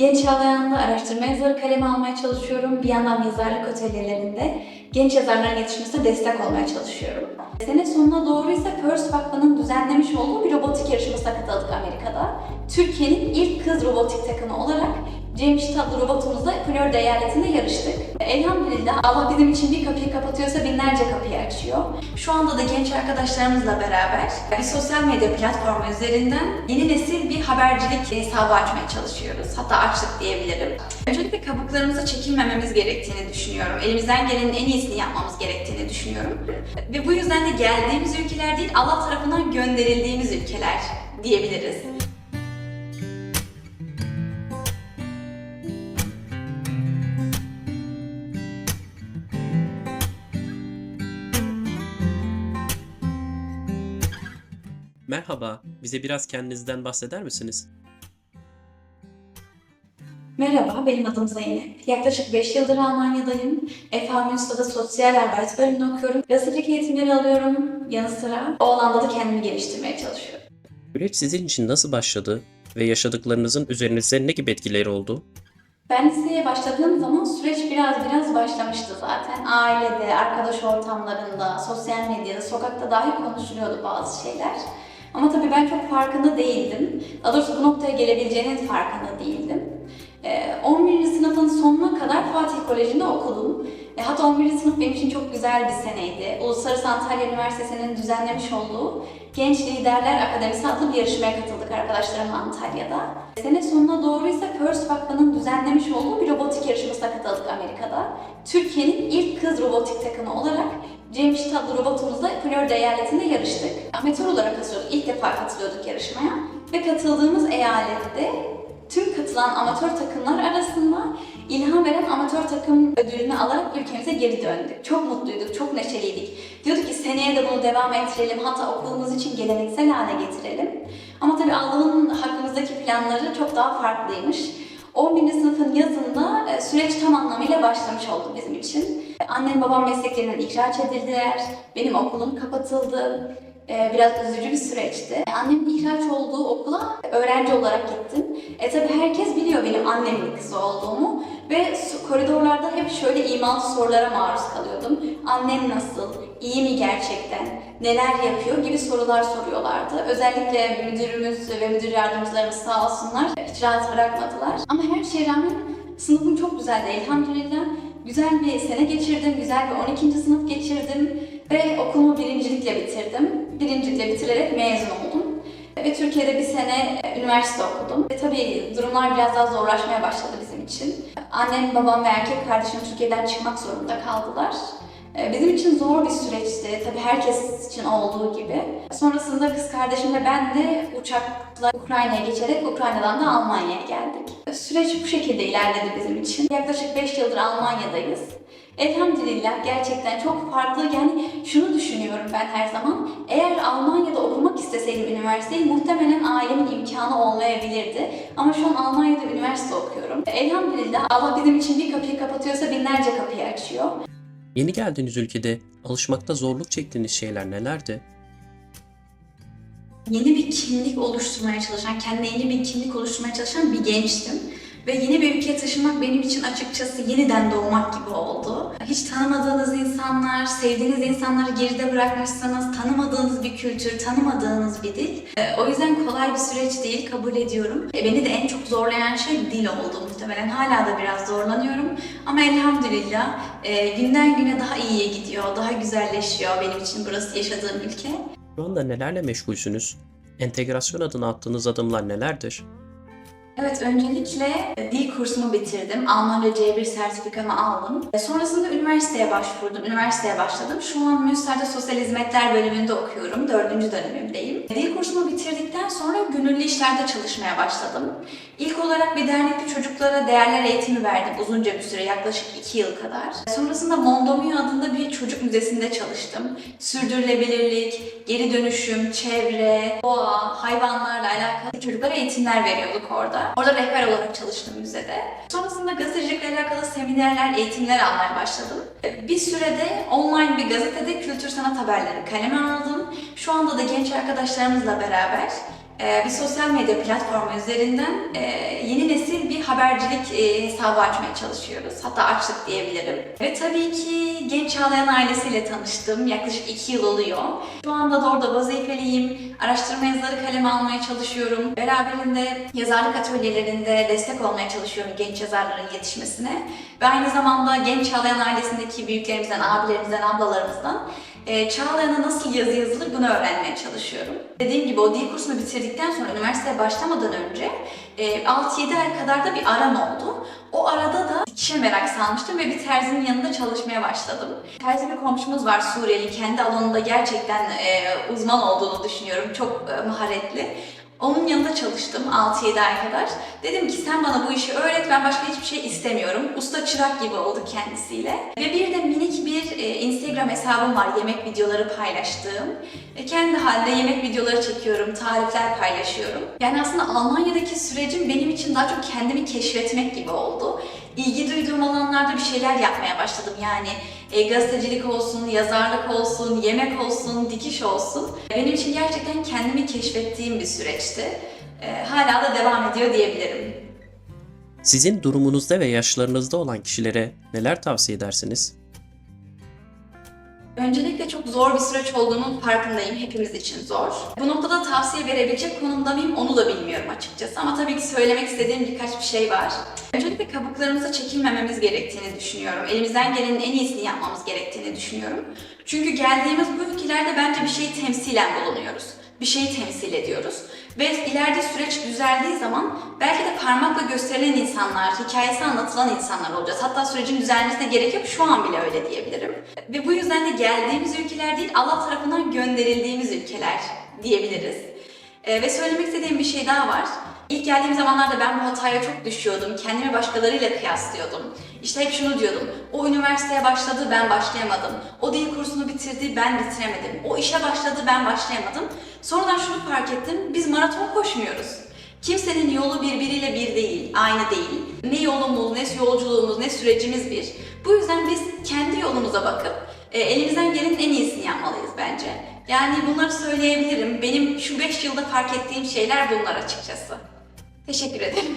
Genç Çağlayan'da araştırma yazarı kaleme almaya çalışıyorum. Bir yandan yazarlık atölyelerinde genç yazarların yetişmesine destek olmaya çalışıyorum. Sene sonuna doğru ise First Vakfı'nın düzenlemiş olduğu bir robotik yarışmasına katıldık Amerika'da. Türkiye'nin ilk kız robotik takımı olarak Cemşit adlı robotumuzla Florida eyaletinde yarıştık. Elhamdülillah Allah bizim için bir kapıyı kapatıyorsa binlerce kapıyı açıyor. Şu anda da genç arkadaşlarımızla beraber bir sosyal medya platformu üzerinden yeni nesil bir habercilik hesabı açmaya çalışıyoruz. Hatta açtık diyebilirim. Öncelikle kabuklarımıza çekilmememiz gerektiğini düşünüyorum. Elimizden gelenin en iyisini yapmamız gerektiğini düşünüyorum. Ve bu yüzden de geldiğimiz ülkeler değil, Allah tarafından gönderildiğimiz ülkeler diyebiliriz. Merhaba, bize biraz kendinizden bahseder misiniz? Merhaba, benim adım Zeynep. Yaklaşık 5 yıldır Almanya'dayım. FH Münster'da sosyal arbeit bölümünü okuyorum. Gazetecilik eğitimleri alıyorum. Yanı sıra o alanda da kendimi geliştirmeye çalışıyorum. Süreç sizin için nasıl başladı ve yaşadıklarınızın üzerinizde ne gibi etkileri oldu? Ben liseye başladığım zaman süreç biraz biraz başlamıştı zaten. Ailede, arkadaş ortamlarında, sosyal medyada, sokakta dahi konuşuluyordu bazı şeyler. Ama tabii ben çok farkında değildim. Daha doğrusu bu noktaya gelebileceğinin farkında değildim. Ee, 11. sınıfın sonuna kadar Fatih Koleji'nde okudum. E, Hatta 11. sınıf benim için çok güzel bir seneydi. Uluslararası Antalya Üniversitesi'nin düzenlemiş olduğu Genç Liderler Akademisi adlı bir yarışmaya katıldık arkadaşlarımla Antalya'da. Sene sonuna doğru ise First Vakfı'nın düzenlemiş olduğu bir robotik yarışmasına katıldık Amerika'da. Türkiye'nin ilk kız robotik takımı olarak Cemşit adlı robotumuzla Florida eyaletinde yarıştık. Amatör olarak katılıyorduk. İlk defa katılıyorduk yarışmaya. Ve katıldığımız eyalette tüm katılan amatör takımlar arasında ilham veren amatör takım ödülünü alarak ülkemize geri döndük. Çok mutluyduk, çok neşeliydik. Diyorduk ki seneye de bunu devam ettirelim, hatta okulumuz için geleneksel hale getirelim. Ama tabii Allah'ın hakkımızdaki planları çok daha farklıymış. 11. sınıfın yazında e, süreç tam anlamıyla başlamış oldu bizim için. Annem babam mesleklerinden ihraç edildiler, benim okulum kapatıldı. Ee, biraz üzücü bir süreçti. Annemin ihraç olduğu okula öğrenci olarak gittim. E tabi herkes biliyor benim annemin kızı olduğumu ve koridorlarda hep şöyle imalı sorulara maruz kalıyordum. Annem nasıl? İyi mi gerçekten? Neler yapıyor? gibi sorular soruyorlardı. Özellikle müdürümüz ve müdür yardımcılarımız sağ olsunlar hiç rahat bırakmadılar. Ama her şeye rağmen sınıfım çok güzeldi elhamdülillah. Güzel bir sene geçirdim, güzel bir 12. sınıf geçirdim ve okulumu birincilikle bitirdim. Birincilikle bitirerek mezun oldum. Ve Türkiye'de bir sene e, üniversite okudum. Ve tabii durumlar biraz daha zorlaşmaya başladı bizim için. Annem, babam ve erkek kardeşim Türkiye'den çıkmak zorunda kaldılar. E, Bizim için zor bir süreçti. Tabii herkes için olduğu gibi. Sonrasında kız kardeşimle ben de uçakla Ukrayna'ya geçerek Ukrayna'dan da Almanya'ya geldik. Süreç bu şekilde ilerledi bizim için. Yaklaşık 5 yıldır Almanya'dayız. Elhamdülillah gerçekten çok farklı yani şunu düşünüyorum ben her zaman. Eğer Almanya'da okumak isteseydim üniversiteyi muhtemelen ailemin imkanı olmayabilirdi. Ama şu an Almanya'da üniversite okuyorum. Elhamdülillah Allah bizim için bir kapıyı kapatıyorsa binlerce kapıyı açıyor. Yeni geldiğiniz ülkede alışmakta zorluk çektiğiniz şeyler nelerdi? yeni bir kimlik oluşturmaya çalışan, kendine yeni bir kimlik oluşturmaya çalışan bir gençtim. Ve yeni bir ülkeye taşınmak benim için açıkçası yeniden doğmak gibi oldu. Hiç tanımadığınız insanlar, sevdiğiniz insanları geride bırakmışsanız, tanımadığınız bir kültür, tanımadığınız bir dil. Ee, O yüzden kolay bir süreç değil, kabul ediyorum. E, Beni de en çok zorlayan şey dil oldu muhtemelen. Hala da biraz zorlanıyorum. Ama elhamdülillah e, günden güne daha iyiye gidiyor, daha güzelleşiyor benim için burası yaşadığım ülke. Şu anda nelerle meşgulsünüz? Entegrasyon adına attığınız adımlar nelerdir? Evet, öncelikle e, dil kursumu bitirdim. Almanca C1 sertifikamı aldım. E, Sonrasında üniversiteye başvurdum, üniversiteye başladım. Şu an Münster'de Sosyal Hizmetler bölümünde okuyorum, dördüncü dönemimdeyim. Dil kursumu bitirdikten sonra gönüllü işlerde çalışmaya başladım. İlk olarak bir dernekte çocuklara değerler eğitimi verdim uzunca bir süre, yaklaşık iki yıl kadar. Sonrasında Mondomio adında bir çocuk müzesinde çalıştım. Sürdürülebilirlik, geri dönüşüm, çevre, doğa, hayvanlarla alakalı çocuklara eğitimler veriyorduk orada. Orada rehber olarak çalıştım müzede. Sonrasında gazetecilikle alakalı seminerler, eğitimler almaya başladım. Bir sürede online bir gazetede kültür sanat haberleri kaleme aldım. Şu anda da genç arkadaşlarımızla beraber bir sosyal medya platformu üzerinden e, yeni nesil bir habercilik e, hesabı açmaya çalışıyoruz. Hatta açtık diyebilirim. Ve tabii ki Genç Çağlayan ailesiyle tanıştım. Yaklaşık iki yıl oluyor. Şu anda da orada vazifeliyim. Araştırma yazıları kaleme almaya çalışıyorum. Beraberinde yazarlık atölyelerinde destek olmaya çalışıyorum genç yazarların yetişmesine. Ve aynı zamanda Genç Çağlayan ailesindeki büyüklerimizden, abilerimizden, ablalarımızdan e, Çağlayan'a nasıl yazı yazılır bunu öğrenmeye çalışıyorum. Dediğim gibi o dil kursunu bitirdikten sonra üniversiteye başlamadan önce e, 6-7 ay kadar da bir aram oldu. O arada da dikişe merak salmıştım ve bir terzinin yanında çalışmaya başladım. Terzi bir komşumuz var Suriyeli, kendi alanında gerçekten e, uzman olduğunu düşünüyorum, çok e, maharetli. Onun yanında çalıştım 6-7 ay kadar. Dedim ki sen bana bu işi öğret, ben başka hiçbir şey istemiyorum. Usta çırak gibi olduk kendisiyle. Ve bir de e, Instagram hesabım var, yemek videoları paylaştığım. E, kendi halde yemek videoları çekiyorum, tarifler paylaşıyorum. Yani aslında Almanya'daki sürecim benim için daha çok kendimi keşfetmek gibi oldu. İlgi duyduğum alanlarda bir şeyler yapmaya başladım. Yani e, gazetecilik olsun, yazarlık olsun, yemek olsun, dikiş olsun. Benim için gerçekten kendimi keşfettiğim bir süreçti. E, hala da devam ediyor diyebilirim. Sizin durumunuzda ve yaşlarınızda olan kişilere neler tavsiye edersiniz? Öncelikle çok zor bir süreç olduğunun farkındayım. Hepimiz için zor. Bu noktada tavsiye verebilecek konumda mıyım onu da bilmiyorum açıkçası. Ama tabii ki söylemek istediğim birkaç bir şey var. Öncelikle kabuklarımıza çekilmememiz gerektiğini düşünüyorum. Elimizden gelenin en iyisini yapmamız gerektiğini düşünüyorum. Çünkü geldiğimiz bu ülkelerde bence bir şeyi temsilen bulunuyoruz. Bir şeyi temsil ediyoruz. Ve ileride süreç düzeldiği zaman belki de parmakla gösterilen insanlar, hikayesi anlatılan insanlar olacağız. Hatta sürecin düzelmesine gerek yok, şu an bile öyle diyebilirim. Ve bu yüzden de geldiğimiz ülkeler değil, Allah tarafından gönderildiğimiz ülkeler diyebiliriz. Ee, ve söylemek istediğim bir şey daha var. İlk geldiğim zamanlarda ben bu hataya çok düşüyordum. Kendimi başkalarıyla kıyaslıyordum. İşte hep şunu diyordum. O üniversiteye başladı ben başlayamadım. O dil kursunu bitirdi ben bitiremedim. O işe başladı ben başlayamadım. Sonradan şunu fark ettim. Biz maraton koşmuyoruz. Kimsenin yolu birbiriyle bir değil, aynı değil. Ne yolumuz, ne yolculuğumuz, ne sürecimiz bir. Bu yüzden biz kendi yolumuza bakıp e, elimizden gelenin en iyisini yapmalıyız bence. Yani bunları söyleyebilirim. Benim şu 5 yılda fark ettiğim şeyler bunlar açıkçası. Teşekkür ederim.